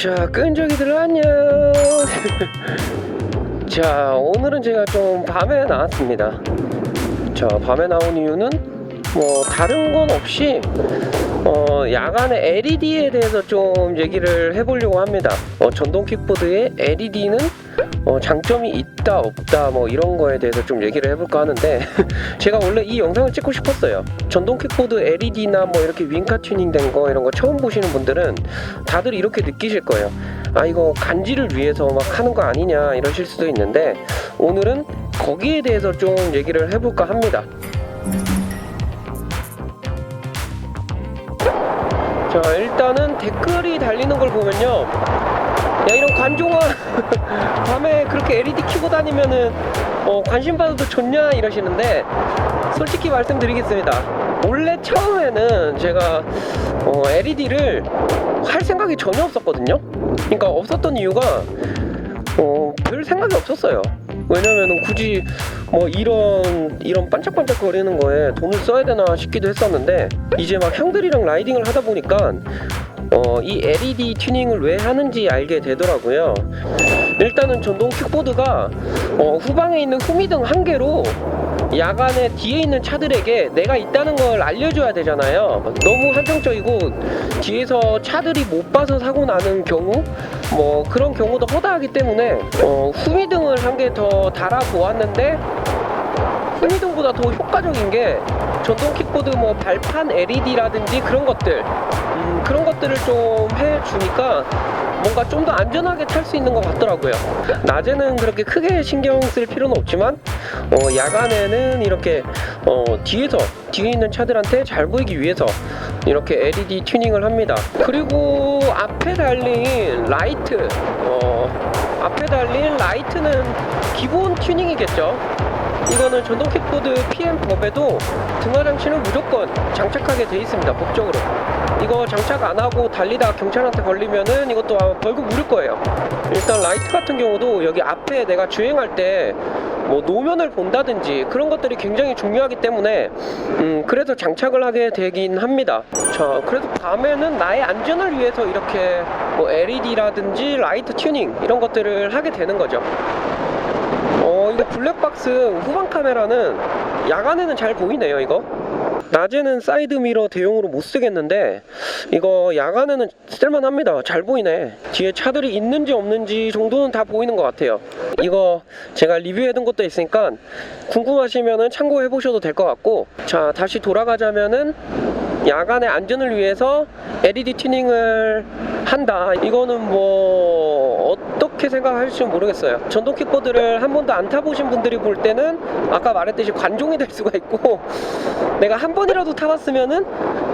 자, 끈적이들 안녕. 자, 오늘은 제가 좀 밤에 나왔습니다. 자, 밤에 나온 이유는 뭐 다른 건 없이 어, 야간에 LED에 대해서 좀 얘기를 해보려고 합니다. 어, 전동 킥보드의 LED는 어, 장점이 있다 없다 뭐 이런 거에 대해서 좀 얘기를 해볼까 하는데 제가 원래 이 영상을 찍고 싶었어요. 전동 킥보드 LED나 뭐 이렇게 윙카 튜닝된 거 이런 거 처음 보시는 분들은 다들 이렇게 느끼실 거예요. 아 이거 간지를 위해서 막 하는 거 아니냐 이러실 수도 있는데 오늘은 거기에 대해서 좀 얘기를 해볼까 합니다. 자 일단은 댓글이 달리는 걸 보면요. 야 이런 관종아. 밤에 그렇게 LED 켜고 다니면은 어, 관심 받아도 좋냐? 이러시는데 솔직히 말씀드리겠습니다. 원래 처음에는 제가 어, LED를 할 생각이 전혀 없었거든요. 그러니까 없었던 이유가 어, 별 생각이 없었어요 왜냐면은 굳이 뭐 이런 이런 반짝반짝 거리는 거에 돈을 써야 되나 싶기도 했었는데 이제 막 형들이랑 라이딩을 하다 보니까 어, 이 LED 튜닝을 왜 하는지 알게 되더라고요. 일단은 전동 킥보드가 어, 후방에 있는 후미등 한 개로 야간에 뒤에 있는 차들에게 내가 있다는 걸 알려줘야 되잖아요. 너무 한정적이고 뒤에서 차들이 못 봐서 사고 나는 경우 뭐 그런 경우도 허다 하기 때문에 어, 후미등을 한 개 더 달아 보았는데 후미등보다 더 효과적인 게 전동 킥보드 뭐 발판 LED라든지 그런 것들 음, 그런 것들을 좀 해주니까 뭔가 좀 더 안전하게 탈 수 있는 것 같더라고요. 낮에는 그렇게 크게 신경 쓸 필요는 없지만 어, 야간에는 이렇게 어, 뒤에서 뒤에 있는 차들한테 잘 보이기 위해서 이렇게 LED 튜닝을 합니다. 그리고 앞에 달린 라이트 어, 앞에 달린 라이트는 기본 튜닝이겠죠. 이거는 전동 킥보드 PM 법에도 등화 장치는 무조건 장착하게 돼 있습니다. 법적으로. 이거 장착 안 하고 달리다 경찰한테 걸리면은 이것도 아마 벌금 물을 거예요. 일단 라이트 같은 경우도 여기 앞에 내가 주행할 때 뭐 노면을 본다든지 그런 것들이 굉장히 중요하기 때문에 음 그래서 장착을 하게 되긴 합니다. 자 그래서 밤에는 나의 안전을 위해서 이렇게 뭐 LED라든지 라이트 튜닝 이런 것들을 하게 되는 거죠. 어 이거 블랙박스 후방 카메라는 야간에는 잘 보이네요 이거 낮에는 사이드 미러 대용으로 못 쓰겠는데 이거 야간에는 쓸만합니다. 잘 보이네. 뒤에 차들이 있는지 없는지 정도는 다 보이는 것 같아요. 이거 제가 리뷰해둔 것도 있으니까 궁금하시면은 참고해 보셔도 될 것 같고 자 다시 돌아가자면은 야간의 안전을 위해서 LED 튜닝을 한다. 이거는 뭐 어떻게 생각하실지 모르겠어요. 전동 킥보드를 한 번도 안 타보신 분들이 볼 때는 아까 말했듯이 관종이 될 수가 있고 내가 한 번이라도 타봤으면은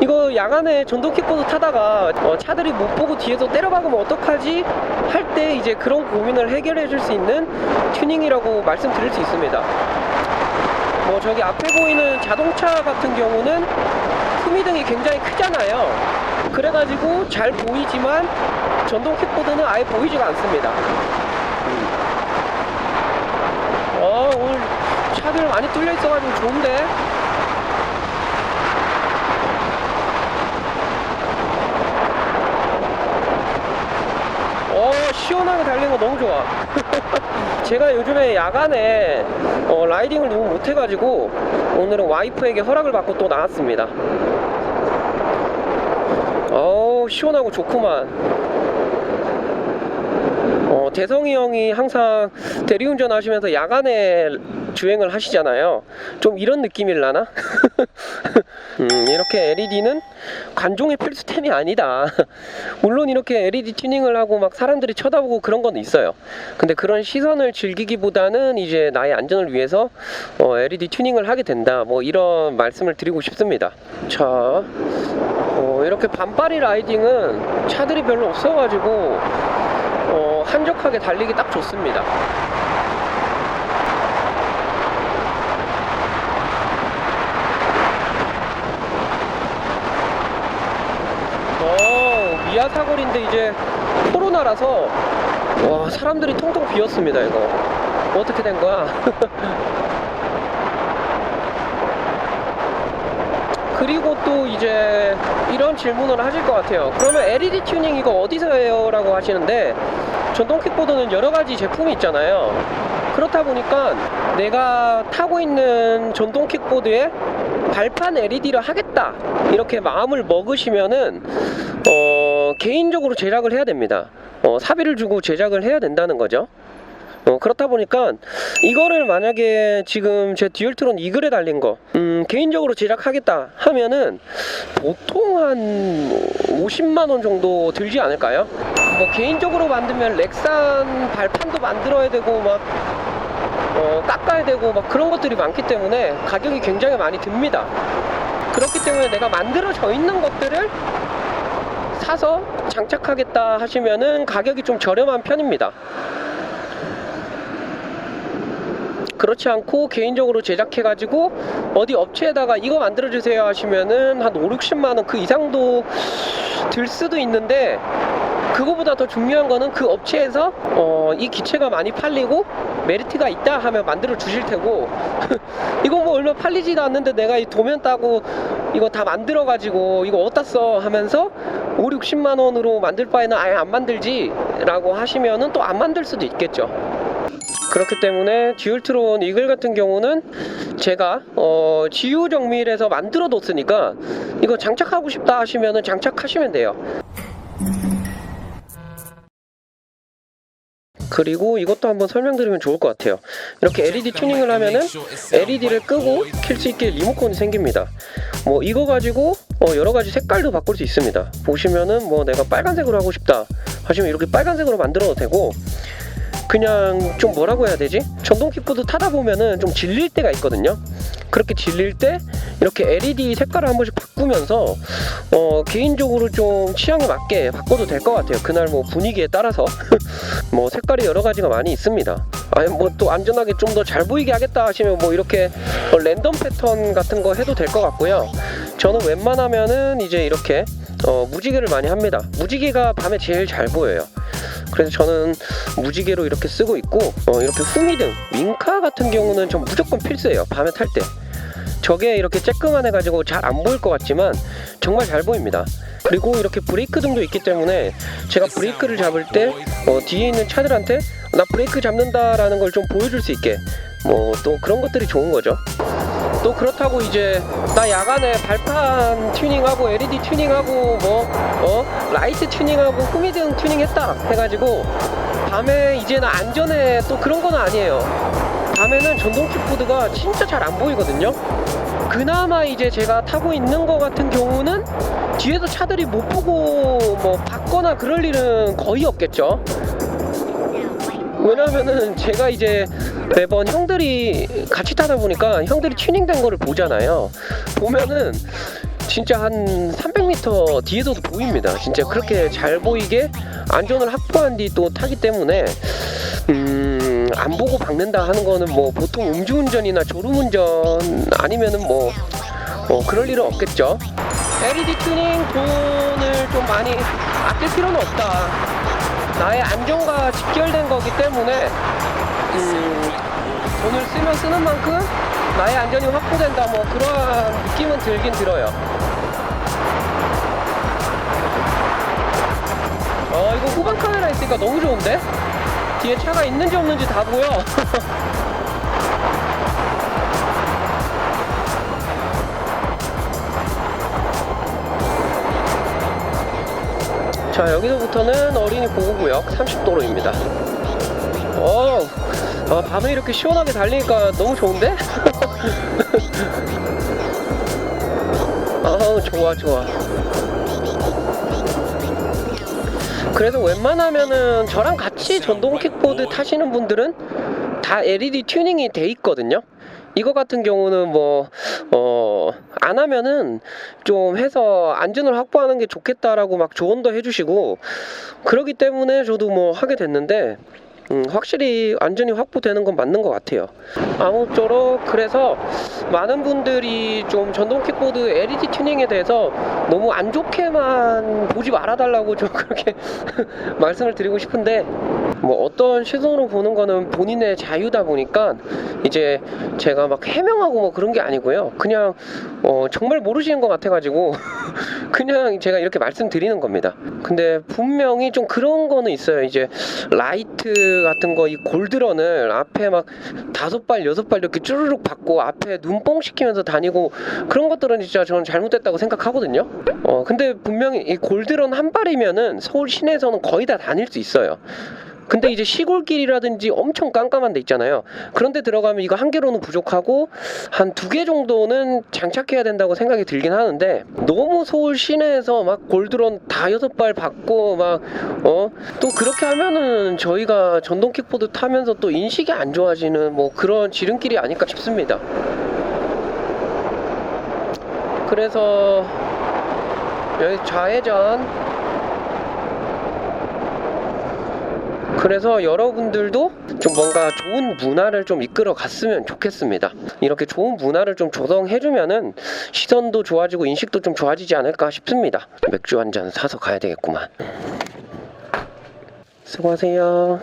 이거 야간에 전동 킥보드 타다가 어, 차들이 못 보고 뒤에서 때려박으면 어떡하지 할 때 이제 그런 고민을 해결해 줄 수 있는 튜닝이라고 말씀드릴 수 있습니다. 뭐 저기 앞에 보이는 자동차 같은 경우는 후미등이 굉장히 크잖아요. 그래가지고 잘 보이지만 전동 킥보드는 아예 보이지가 않습니다. 음. 어, 오늘 차들 많이 뚫려 있어가지고 좋은데? 어, 시원하게 달리는 거 너무 좋아. 제가 요즘에 야간에 어, 라이딩을 너무 못해가지고 오늘은 와이프에게 허락을 받고 또 나왔습니다. 어우 시원하고 좋구만. 어, 대성이 형이 항상 대리운전 하시면서 야간에 주행을 하시잖아요. 좀 이런 느낌일라나? 음, 이렇게 LED는 관종의 필수템이 아니다. 물론 이렇게 LED 튜닝을 하고 막 사람들이 쳐다보고 그런 건 있어요. 근데 그런 시선을 즐기기보다는 이제 나의 안전을 위해서 어, LED 튜닝을 하게 된다. 뭐 이런 말씀을 드리고 싶습니다. 자, 어, 이렇게 반바리 라이딩은 차들이 별로 없어가지고 어, 한적하게 달리기 딱 좋습니다. 어, 미아 사거리인데 이제 코로나라서 와 사람들이 통통 비었습니다 이거 어떻게 된 거야? 그리고 또 이제 이런 질문을 하실 것 같아요. 그러면 LED 튜닝 이거 어디서 해요? 라고 하시는데 전동 킥보드는 여러 가지 제품이 있잖아요. 그렇다 보니까 내가 타고 있는 전동 킥보드에 발판 LED를 하겠다. 이렇게 마음을 먹으시면은 어, 개인적으로 제작을 해야 됩니다. 어, 사비를 주고 제작을 해야 된다는 거죠. 어, 그렇다 보니까 이거를 만약에 지금 제 듀얼트론 이글에 달린 거 음, 개인적으로 제작하겠다 하면은 보통 한 50만 원 정도 들지 않을까요? 뭐 개인적으로 만들면 렉산 발판도 만들어야 되고 막 어, 깎아야 되고 막 그런 것들이 많기 때문에 가격이 굉장히 많이 듭니다. 그렇기 때문에 내가 만들어져 있는 것들을 사서 장착하겠다 하시면은 가격이 좀 저렴한 편입니다. 그렇지 않고 개인적으로 제작해가지고 어디 업체에다가 이거 만들어주세요 하시면은 한 5, 60만원 그 이상도 들 수도 있는데 그거보다 더 중요한 거는 그 업체에서 어, 이 기체가 많이 팔리고 메리트가 있다 하면 만들어 주실 테고. 이거 뭐 얼마 팔리지도 않는데 내가 이 도면 따고 이거 다 만들어 가지고 이거 어디다 써 하면서 5, 60만 원으로 만들 바에는 아예 안 만들지 라고 하시면은 또 안 만들 수도 있겠죠. 그렇기 때문에 듀얼트론 이글 같은 경우는 제가 어, 지우 정밀에서 만들어 뒀으니까 이거 장착하고 싶다 하시면은 장착하시면 돼요 그리고 이것도 한번 설명드리면 좋을 것 같아요. 이렇게 LED 튜닝을 하면은 LED를 끄고 킬 수 있게 리모컨이 생깁니다. 뭐 이거 가지고 어, 여러 가지 색깔도 바꿀 수 있습니다. 보시면은 뭐 내가 빨간색으로 하고 싶다 하시면 이렇게 빨간색으로 만들어도 되고 그냥 좀 뭐라고 해야 되지? 전동 킥보드 타다 보면은 좀 질릴 때가 있거든요. 그렇게 질릴 때 이렇게 LED 색깔을 한 번씩 바꾸면서 어, 개인적으로 좀 취향에 맞게 바꿔도 될 것 같아요. 그날 뭐 분위기에 따라서 뭐 색깔이 여러 가지가 많이 있습니다. 아니 뭐 또 안전하게 좀 더 잘 보이게 하겠다 하시면 뭐 이렇게 어, 랜덤 패턴 같은 거 해도 될 것 같고요. 저는 웬만하면은 이제 이렇게 어, 무지개를 많이 합니다. 무지개가 밤에 제일 잘 보여요. 그래서 저는 무지개로 이렇게 쓰고 있고 어, 이렇게 후미등, 윙카 같은 경우는 좀 무조건 필수예요. 밤에 탈 때. 저게 이렇게 쬐끄만 해가지고 잘 안 보일 것 같지만 정말 잘 보입니다. 그리고 이렇게 브레이크 등도 있기 때문에 제가 브레이크를 잡을 때 어, 뒤에 있는 차들한테 나 브레이크 잡는다라는 걸 좀 보여줄 수 있게 뭐 또 그런 것들이 좋은 거죠. 또 그렇다고 이제 나 야간에 발판 튜닝하고 LED 튜닝하고 뭐 어 라이트 튜닝하고 후미등 튜닝했다 해가지고 밤에 이제는 안전에 또 그런 건 아니에요. 밤에는 전동 킥보드가 진짜 잘 안 보이거든요. 그나마 이제 제가 타고 있는 거 같은 경우는 뒤에서 차들이 못 보고 뭐 받거나 그럴 일은 거의 없겠죠. 왜냐면은 제가 이제 매번 형들이 같이 타다 보니까 형들이 튜닝된 거를 보잖아요. 보면은 진짜 한 300m 뒤에서도 보입니다. 진짜 그렇게 잘 보이게 안전을 확보한 뒤 또 타기 때문에 음, 안 보고 박는다 하는 거는 뭐 보통 음주운전이나 졸음운전 아니면은 뭐, 뭐 그럴 일은 없겠죠. LED 튜닝 돈을 좀 많이 아낄 필요는 없다. 나의 안전과 직결된 거기 때문에 음, 돈을 쓰면 쓰는 만큼 나의 안전이 확보된다 뭐 그러한 느낌은 들긴 들어요. 어 이거 후방 카메라 있으니까 너무 좋은데? 뒤에 차가 있는지 없는지 다 보여. 자 여기서부터는 어린이 보호구역 30도로입니다. 어, 아, 밤에 이렇게 시원하게 달리니까 너무 좋은데? 아우 좋아 좋아. 그래서 웬만하면은 저랑 같이 전동 킥보드 타시는 분들은 다 LED 튜닝이 돼 있거든요. 이거 같은 경우는 뭐, 어, 안 하면은 좀 해서 안전을 확보하는 게 좋겠다라고 막 조언도 해주시고, 그러기 때문에 저도 뭐 하게 됐는데, 음, 확실히 안전이 확보되는 건 맞는 것 같아요. 아무쪼록 그래서 많은 분들이 좀 전동 킥보드 LED 튜닝에 대해서 너무 안 좋게만 보지 말아달라고 좀 그렇게 말씀을 드리고 싶은데 뭐 어떤 시선으로 보는 거는 본인의 자유다 보니까 이제 제가 막 해명하고 뭐 그런 게 아니고요. 그냥 어 정말 모르시는 것 같아가지고 그냥 제가 이렇게 말씀드리는 겁니다. 근데 분명히 좀 그런 거는 있어요. 이제 라이트 같은 거 이 골드런을 앞에 막 다섯 발 여섯 발 이렇게 쭈르륵 받고 앞에 눈뽕 시키면서 다니고 그런 것들은 진짜 저는 잘못됐다고 생각하거든요. 어 근데 분명히 이 골드런 한 발이면은 서울 시내에서는 거의 다 다닐 수 있어요. 근데 이제 시골길이라든지 엄청 깜깜한 데 있잖아요. 그런데 들어가면 이거 한 개로는 부족하고 한 두 개 정도는 장착해야 된다고 생각이 들긴 하는데 너무 서울 시내에서 막 골드론 다 여섯 발 받고 막 어 또 그렇게 하면은 저희가 전동 킥보드 타면서 또 인식이 안 좋아지는 뭐 그런 지름길이 아닐까 싶습니다. 그래서 여기 좌회전 그래서 여러분들도 좀 뭔가 좋은 문화를 좀 이끌어 갔으면 좋겠습니다. 이렇게 좋은 문화를 좀 조성해주면은 시선도 좋아지고 인식도 좀 좋아지지 않을까 싶습니다. 맥주 한 잔 사서 가야 되겠구만. 수고하세요.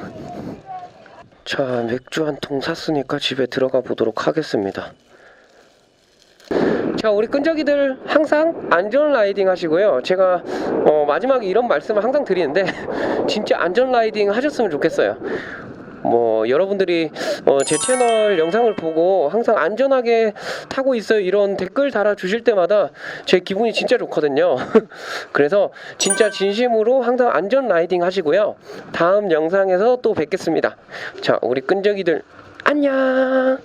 자, 맥주 한 통 샀으니까 집에 들어가 보도록 하겠습니다. 자, 우리 끈적이들 항상 안전 라이딩 하시고요. 제가 어, 마지막에 이런 말씀을 항상 드리는데 진짜 안전 라이딩 하셨으면 좋겠어요. 뭐 여러분들이 어, 제 채널 영상을 보고 항상 안전하게 타고 있어요 이런 댓글 달아 주실 때마다 제 기분이 진짜 좋거든요. 그래서 진짜 진심으로 항상 안전 라이딩 하시고요. 다음 영상에서 또 뵙겠습니다. 자, 우리 끈적이들 안녕.